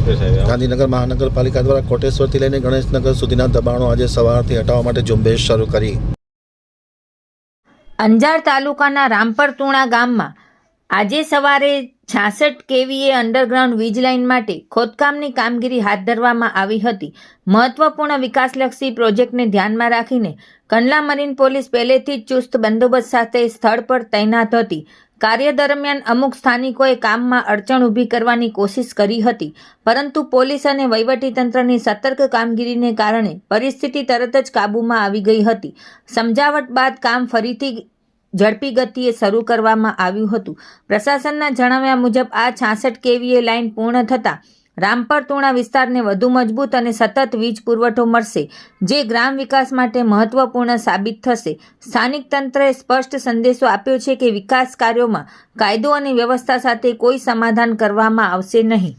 ગાંધીનગર મહાનગરપાલિકા દ્વારા કોટેશ્વરથી લઈને ગણેશનગર સુધીના દબાણો આજે સવારથી હટાવવા માટે ઝુંબેશ શરૂ કરી. અંજાર તાલુકાના રામપરતુણા ગામમાં આજે સવારે છાસઠ કેવીએ અંડરગ્રાઉન્ડ વીજ લાઇન માટે ખોદકામની કામગીરી હાથ ધરવામાં આવી હતી. મહત્વપૂર્ણ વિકાસલક્ષી પ્રોજેક્ટને ધ્યાનમાં રાખીને કંડલા મરીન પોલીસ પહેલેથી જ ચુસ્ત બંદોબસ્ત સાથે સ્થળ પર તૈનાત હતી. કાર્ય દરમિયાન અમુક સ્થાનિકોએ કામમાં અડચણ ઊભી કરવાની કોશિશ કરી હતી, પરંતુ પોલીસ અને વહીવટીતંત્રની સતર્ક કામગીરીને કારણે પરિસ્થિતિ તરત જ કાબૂમાં આવી ગઈ હતી. સમજાવટ બાદ કામ ફરીથી ઝડપી ગતિએ શરૂ કરવામાં આવ્યું હતું. પ્રશાસનના જણાવ્યા મુજબ, આ છાસઠ કેવીએ લાઇન પૂર્ણ થતાં રામપર તુણા વિસ્તારને વધુ મજબૂત અને સતત વીજ પુરવઠો મળશે, જે ગ્રામ વિકાસ માટે મહત્વપૂર્ણ સાબિત થશે. સ્થાનિક તંત્રએ સ્પષ્ટ સંદેશો આપ્યો છે કે વિકાસ કાર્યોમાં કાયદો અને વ્યવસ્થા સાથે કોઈ સમાધાન કરવામાં આવશે નહીં.